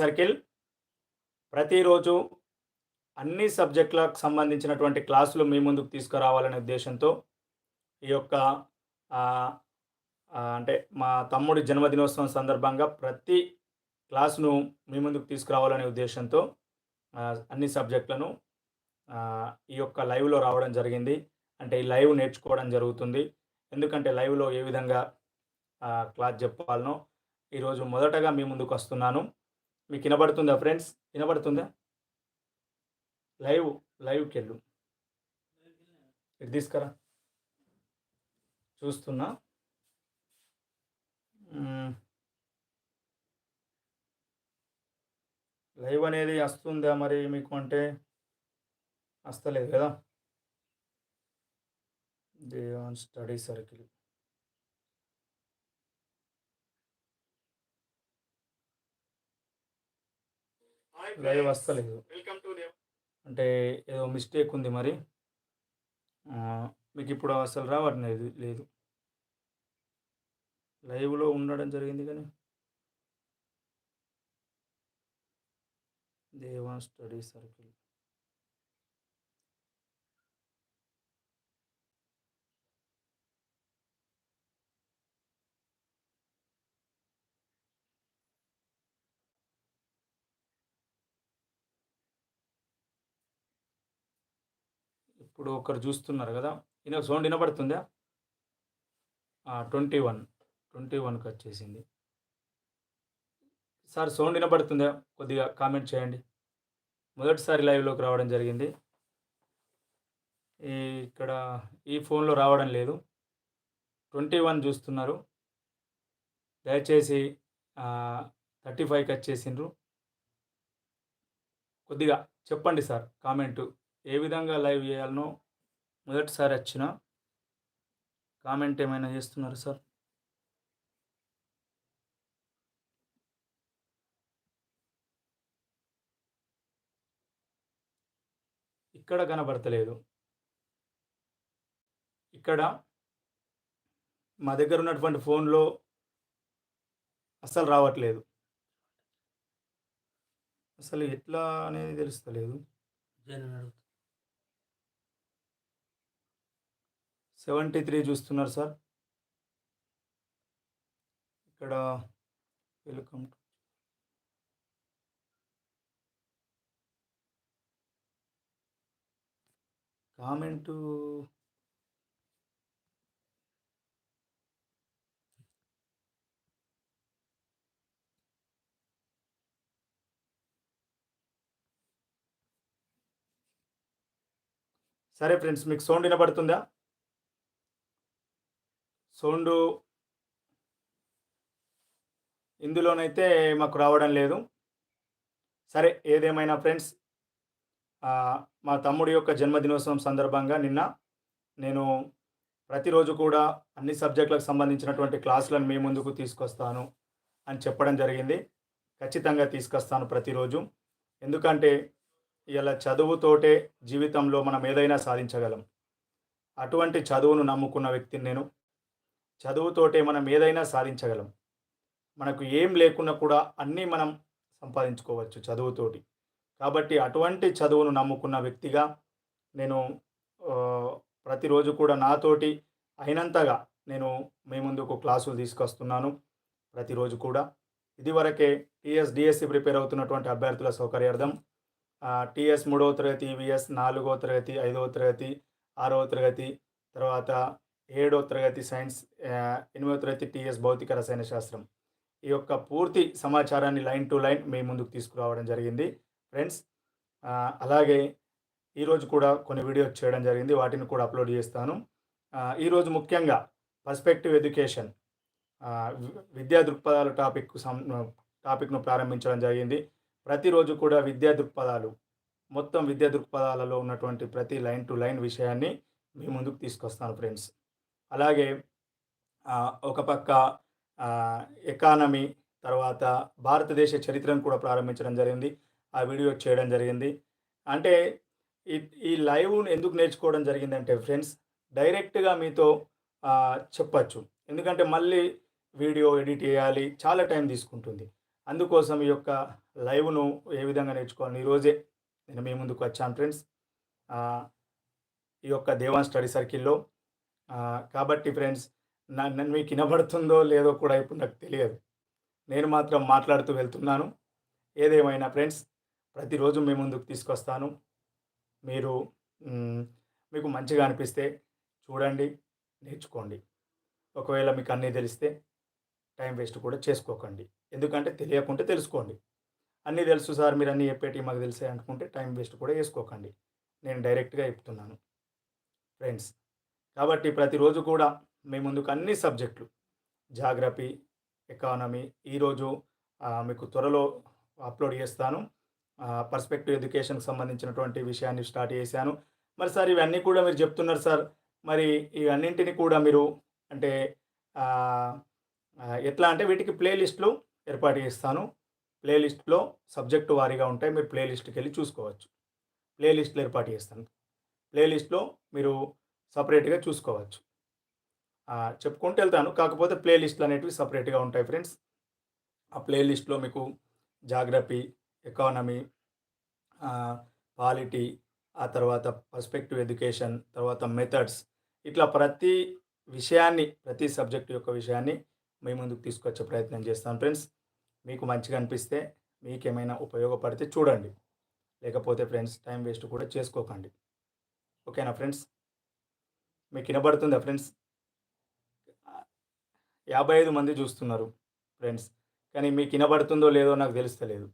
Circle ప్రతిరోజు అన్ని సబ్జెక్టులకు సంబంధించినటువంటి క్లాసులు మీ ముందుకు తీసుకురావాలనే ఉద్దేశంతో ఈ యొక్క అంటే మా తమ్ముడి జన్మదినోత్సవం సందర్భంగా ప్రతి క్లాసును మీ ముందుకు తీసుకురావాలనే ఉద్దేశంతో అన్ని సబ్జెక్టులను ఈ యొక్క లైవ్లో రావడం జరిగింది. అంటే ఈ లైవ్ నేర్చుకోవడం జరుగుతుంది. ఎందుకంటే లైవ్లో ఏ విధంగా క్లాస్ చెప్పాలనో ఈరోజు మొదటగా మీ ముందుకు వస్తున్నాను. మీకు వినబడుతుందా ఫ్రెండ్స్? వినబడుతుందా? లైవ్ లైవ్కి వెళ్ళు ఇటు తీసుకురా. చూస్తున్నా. లైవ్ అనేది వస్తుందా మరి మీకు అంటే? వస్తలేదు కదా? దేవాన్ స్టడీ సర్కిల్. లైవ్ వస్తలేదు. అంటే ఏదో మిస్టేక్ ఉంది మరి. మీకు ఇప్పుడు అసలు రావట్లేదు లేదు. లైవ్లో ఉండడం జరిగింది కానీ. దేవా స్టడీ సర్కిల్ ఇప్పుడు ఒకరు చూస్తున్నారు కదా ఈయన సౌండ్ వినబడుతుందా? ట్వంటీ వన్ ట్వంటీ వన్కి వచ్చేసింది. సార్ సౌండ్ వినబడుతుందా? కొద్దిగా కామెంట్ చేయండి. మొదటిసారి లైవ్లోకి రావడం జరిగింది. ఈ ఇక్కడ ఈ ఫోన్లో రావడం లేదు. ట్వంటీ వన్ చూస్తున్నారు. దయచేసి థర్టీ ఫైవ్కి వచ్చేసిండ్రు. కొద్దిగా చెప్పండి సార్ కామెంటు. ఏ విధంగా లైవ్ చేయాలనో మొదటిసారి వచ్చిన కామెంట్ ఏమైనా చేస్తున్నారు సార్? ఇక్కడ కనబడతలేదు. ఇక్కడ మా దగ్గర ఉన్నటువంటి ఫోన్లో అస్సలు రావట్లేదు. అసలు ఎట్లా అనేది తెలుస్తలేదు. సెవెంటీ త్రీ చూస్తున్నారు సార్. ఇక్కడ వెల్కమ్. టు కామెంటు సరే ఫ్రెండ్స్ మీకు సౌండ్ వినబడుతుందా సౌండ్ ఇందులోనైతే మాకు రావడం లేదు. సరే ఏదేమైనా ఫ్రెండ్స్ మా తమ్ముడి యొక్క జన్మదినోత్సవం సందర్భంగా నిన్న నేను ప్రతిరోజు కూడా అన్ని సబ్జెక్టులకు సంబంధించినటువంటి క్లాసులను మీ ముందుకు తీసుకొస్తాను అని చెప్పడం జరిగింది. ఖచ్చితంగా తీసుకొస్తాను ప్రతిరోజు. ఎందుకంటే ఇలా చదువుతోటే జీవితంలో మనం ఏదైనా సాధించగలం. అటువంటి చదువును నమ్ముకున్న వ్యక్తిని నేను చదువుతోటే మనం ఏదైనా సాధించగలం. మనకు ఏం లేకున్నా కూడా అన్నీ మనం సంపాదించుకోవచ్చు చదువుతోటి. కాబట్టి అటువంటి చదువును నమ్ముకున్న వ్యక్తిగా నేను ప్రతిరోజు కూడా నాతోటి అయినంతగా నేను మీ ముందుకు క్లాసులు తీసుకొస్తున్నాను ప్రతిరోజు కూడా. ఇదివరకే టీఎస్ డిఎస్సి ప్రిపేర్ అవుతున్నటువంటి అభ్యర్థుల సౌకర్యార్థం టీఎస్ మూడవ తరగతి విఎస్ నాలుగో తరగతి ఐదవ తరగతి ఆరవ తరగతి తర్వాత ఏడవ తరగతి సైన్స్ ఎనిమిదో తరగతి టీఎస్ భౌతిక రసాయన శాస్త్రం. ఈ యొక్క పూర్తి సమాచారాన్ని లైన్ టు లైన్ మీ ముందుకు తీసుకురావడం జరిగింది. ఫ్రెండ్స్ అలాగే ఈరోజు కూడా కొన్ని వీడియోస్ చేయడం జరిగింది. వాటిని కూడా అప్లోడ్ చేస్తాను. ఈరోజు ముఖ్యంగా పర్స్పెక్టివ్ ఎడ్యుకేషన్ విద్యా దృక్పథాల టాపిక్ సం టాపిక్ను ప్రారంభించడం జరిగింది. ప్రతిరోజు కూడా విద్యా దృక్పథాలు మొత్తం విద్యా దృక్పథాలలో ఉన్నటువంటి ప్రతి లైన్ టు లైన్ విషయాన్ని మీ ముందుకు తీసుకొస్తాను ఫ్రెండ్స్. అలాగే ఒక పక్క ఎకానమీ తర్వాత భారతదేశ చరిత్రను కూడా ప్రారంభించడం జరిగింది. ఆ వీడియో చేయడం జరిగింది. అంటే ఈ ఈ లైవ్ ఎందుకు నేర్చుకోవడం జరిగిందంటే ఫ్రెండ్స్ డైరెక్ట్గా మీతో చెప్పచ్చు. ఎందుకంటే మళ్ళీ వీడియో ఎడిట్ చేయాలి చాలా టైం తీసుకుంటుంది. అందుకోసం ఈ యొక్క లైవ్ను ఏ విధంగా నేర్చుకోవాలి ఈరోజే నేను మీ ముందుకు వచ్చాను ఫ్రెండ్స్. ఈ యొక్క దేవాన్ స్టడీ సర్కిల్లో కాబట్టి ఫ్రెండ్స్ నన్ను మీకు వినబడుతుందో లేదో కూడా ఇప్పుడు నాకు తెలియదు. నేను మాత్రం మాట్లాడుతూ వెళ్తున్నాను. ఏదేమైనా ఫ్రెండ్స్ ప్రతిరోజు మీ ముందుకు తీసుకొస్తాను. మీరు మీకు మంచిగా అనిపిస్తే చూడండి నేర్చుకోండి. ఒకవేళ మీకు అన్నీ తెలిస్తే టైం వేస్ట్ కూడా చేసుకోకండి. ఎందుకంటే తెలియకుంటే తెలుసుకోండి. అన్నీ తెలుసు సార్ మీరు అన్నీ చెప్పేటి మాకు తెలిసే అనుకుంటే టైం వేస్ట్ కూడా వేసుకోకండి నేను డైరెక్ట్గా చెప్తున్నాను. ఫ్రెండ్స్ కాబట్టి ప్రతిరోజు కూడా మీ ముందుకు అన్ని సబ్జెక్టులు జాగ్రఫీ ఎకానమీ ఈరోజు మీకు త్వరలో అప్లోడ్ చేస్తాను. పర్స్పెక్టివ్ ఎడ్యుకేషన్కి సంబంధించినటువంటి విషయాన్ని స్టార్ట్ చేశాను. మరి సార్ ఇవన్నీ కూడా మీరు చెప్తున్నారు సార్. మరి ఇవన్నింటిని కూడా మీరు అంటే ఎట్లా అంటే వీటికి ప్లేలిస్ట్లు ఏర్పాటు చేస్తాను. ప్లేలిస్ట్లో సబ్జెక్టు వారీగా ఉంటాయి మీరు ప్లేలిస్ట్కి వెళ్ళి చూసుకోవచ్చు. ప్లేలిస్ట్లు ఏర్పాటు చేస్తాను. ప్లేలిస్ట్లో మీరు సపరేట్గా చూసుకోవచ్చు. చెప్పుకుంటూ వెళ్తాను. కాకపోతే ప్లేలిస్ట్లు అనేటివి సపరేట్గా ఉంటాయి ఫ్రెండ్స్. ఆ ప్లేలిస్ట్లో మీకు జాగ్రఫీ ఎకానమీ పాలిటీ ఆ తర్వాత పర్స్పెక్టివ్ ఎడ్యుకేషన్ తర్వాత మెథడ్స్ ఇట్లా ప్రతి విషయాన్ని ప్రతి సబ్జెక్ట్ యొక్క విషయాన్ని మీ ముందుకు తీసుకొచ్చే ప్రయత్నం చేస్తాను ఫ్రెండ్స్. మీకు మంచిగా అనిపిస్తే మీకు ఏమైనా ఉపయోగపడితే చూడండి. లేకపోతే ఫ్రెండ్స్ టైం వేస్ట్ కూడా చేసుకోకండి. ఓకేనా ఫ్రెండ్స్? మీకు వినబడుతుందా ఫ్రెండ్స్? యాభై ఐదు మంది చూస్తున్నారు ఫ్రెండ్స్. కానీ మీకు వినబడుతుందో లేదో నాకు తెలుస్తలేదు.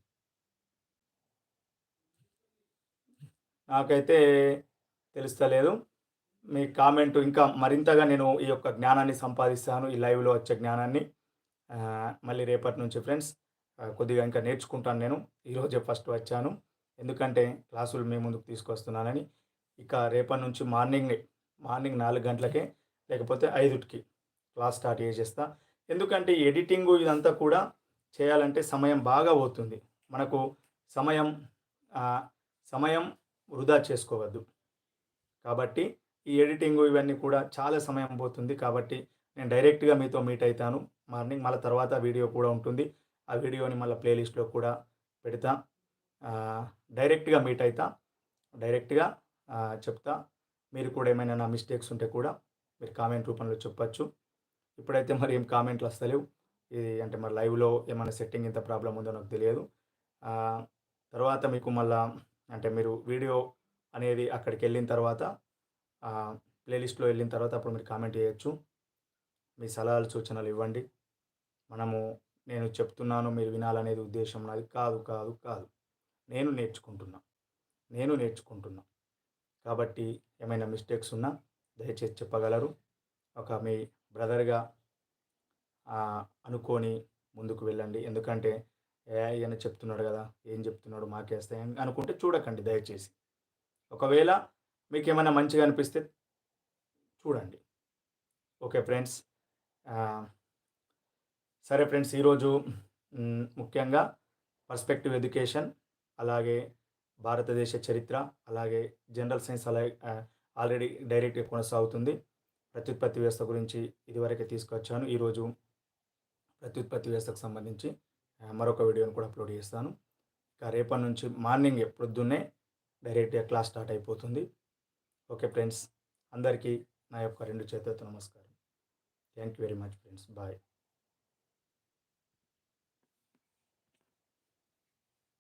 నాకైతే తెలుస్తలేదు. మీ కామెంట్ ఇంకా మరింతగా నేను ఈ యొక్క జ్ఞానాన్ని సంపాదిస్తాను ఈ లైవ్లో వచ్చే జ్ఞానాన్ని. మళ్ళీ రేపటి నుంచి ఫ్రెండ్స్. కొద్దిగా ఇంకా నేర్చుకుంటాను నేను. ఈరోజే ఫస్ట్ వచ్చాను. ఎందుకంటే క్లాసులు మీ ముందుకు తీసుకొస్తున్నానని. ఇక రేపటి నుంచి మార్నింగ్ మార్నింగ్ నాలుగు గంటలకే లేకపోతే ఐదుకి క్లాస్ స్టార్ట్ చేసేస్తా. ఎందుకంటే ఎడిటింగ్ ఇదంతా కూడా చేయాలంటే సమయం బాగా పోతుంది. మనకు సమయం సమయం వృధా చేసుకోవద్దు. కాబట్టి ఈ ఎడిటింగ్ ఇవన్నీ కూడా చాలా సమయం పోతుంది. కాబట్టి నేను డైరెక్ట్గా మీతో మీట్ అవుతాను మార్నింగ్ మళ్ళీ తర్వాత వీడియో కూడా ఉంటుంది. ఆ వీడియోని మళ్ళీ ప్లేలిస్ట్లో కూడా పెడతా. డైరెక్ట్గా మీట్ అవుతా డైరెక్ట్గా చెప్తా. మీరు కూడా ఏమైనా నా మిస్టేక్స్ ఉంటే కూడా మీరు కామెంట్ రూపంలో చెప్పచ్చు. ఇప్పుడైతే మరి ఏం కామెంట్లు వస్తలేవు ఇది అంటే మరి లైవ్లో ఏమైనా సెట్టింగ్ ఇంత ప్రాబ్లం ఉందో నాకు తెలియదు. తర్వాత మీకు మళ్ళా అంటే మీరు వీడియో అనేది అక్కడికి వెళ్ళిన తర్వాత ప్లేలిస్ట్లో వెళ్ళిన తర్వాత అప్పుడు మీరు కామెంట్ చేయొచ్చు. మీ సలహాలు సూచనలు ఇవ్వండి. మనము నేను చెప్తున్నాను మీరు వినాలనేది ఉద్దేశం నాది. కాదు కాదు కాదు. నేను నేర్చుకుంటున్నా. నేను నేర్చుకుంటున్నా. కాబట్టి ఏమైనా మిస్టేక్స్ ఉన్నా దయచేసి చెప్పగలరు. ఒక మీ బ్రదర్గా అనుకొని ముందుకు వెళ్ళండి. ఎందుకంటే ఏ అని చెప్తున్నాడు కదా ఏం చెప్తున్నాడు మాకేస్తే అనుకుంటే చూడకండి దయచేసి. ఒకవేళ మీకు ఏమైనా మంచిగా అనిపిస్తే చూడండి. ఓకే ఫ్రెండ్స్ సరే ఫ్రెండ్స్ ఈరోజు ముఖ్యంగా పర్స్పెక్టివ్ ఎడ్యుకేషన్ అలాగే భారతదేశ చరిత్ర అలాగే జనరల్ సైన్స్ అలాగే ఆల్రెడీ డైరెక్ట్గా కొనసాగుతుంది. ప్రత్యుత్పత్తి వ్యవస్థ గురించి ఇదివరకే తీసుకొచ్చాను. ఈరోజు ప్రత్యుత్పత్తి వ్యవస్థకు సంబంధించి మరొక వీడియోని కూడా అప్లోడ్ చేస్తాను. ఇక రేపటి నుంచి మార్నింగ్ పొద్దున్నే డైరెక్ట్గా క్లాస్ స్టార్ట్ అయిపోతుంది. ఓకే ఫ్రెండ్స్ అందరికీ నా యొక్క రెండు చేతులతో నమస్కారం. Thank you very much friends. Bye.